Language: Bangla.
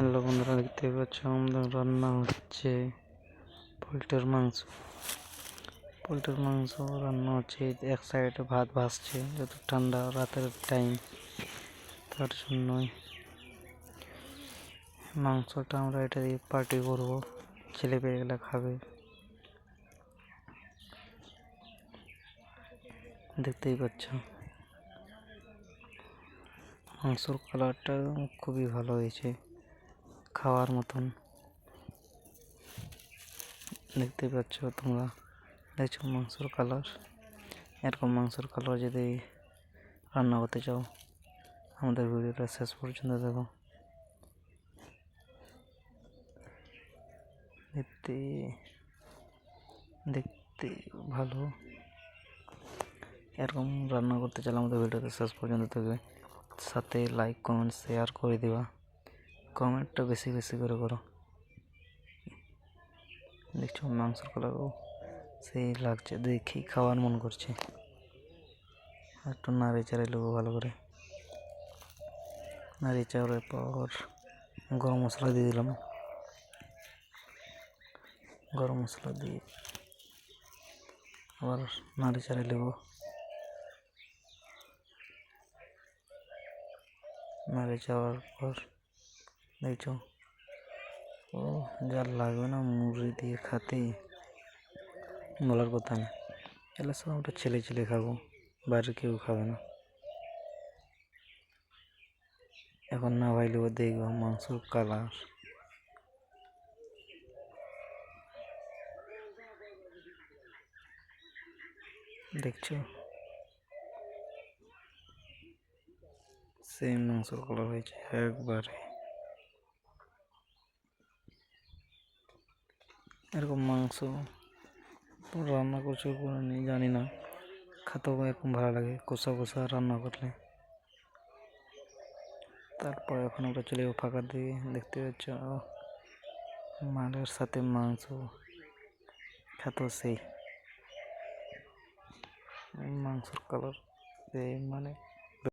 হ্যালো বন্ধুরা দেখতে পাচ্ছ আমাদের রান্না হচ্ছে পোলট্রির মাংস। পোলট্রির মাংস, রান্না হচ্ছে এক সাইডে ভাত ভাসছে যত ঠান্ডা রাতের টাইম তার জন্যই। মাংসটা আমরা এটা দিয়ে পার্টি করব, ছেলে পেয়েগুলো খাবে। দেখতেই পাচ্ছ। মাংসর কালারটা খুবই ভালো হয়েছে। খাওয়ার মতন। দেখতে পাচ্ছ তোমরা? দেখছ মাংসর কালার এরকম মাংসর কালার যদি রান্না করতে চাও, আমাদের ভিডিওটা শেষ পর্যন্ত দেখো। দেখতে দেখতে ভালো। এরকম রান্না করতে চাইলে আমাদের ভিডিওতে শেষ পর্যন্ত থাকবে সাথে লাইক কমেন্ট শেয়ার করে দিবা। কমেন্টটা বেশি বেশি করে করো। দেখছ, মাংসর কালারও সেই লাগছে, দেখি খাওয়ার মন করছে। একটু নাড়ি চাড়াই নেব ভালো করে। নাড়ি চাড়ার পর গরম মশলা দিয়ে দিলাম। গরম মশলা দিয়ে আবার নাড়ি চাড়াই নেব। নাড়ি চাওয়ার পর দেখছ? ও যা লাগবে না, মুড়ি দিয়ে খাতে। বলার কথা না। এলে সব আমরা ছেলে ছেলে খাব, বাইরে কেউ খাবে না। এখন না ভাইলেও দেখব মাংসর কালার। দেখছ? সেম মাংসর কালার হয়েছে একবারে। এরকম মাংস রান্না করছ নেই, জানি না। খেতেও এরকম ভালো লাগে, কষা কষা রান্না করলে। তারপর এখন আমরা চলে যাব ফাঁকা দিয়ে দেখতে পাচ্ছ? মালের সাথে মাংস, খেতেও সেই। মাংসর কালার সেই মানে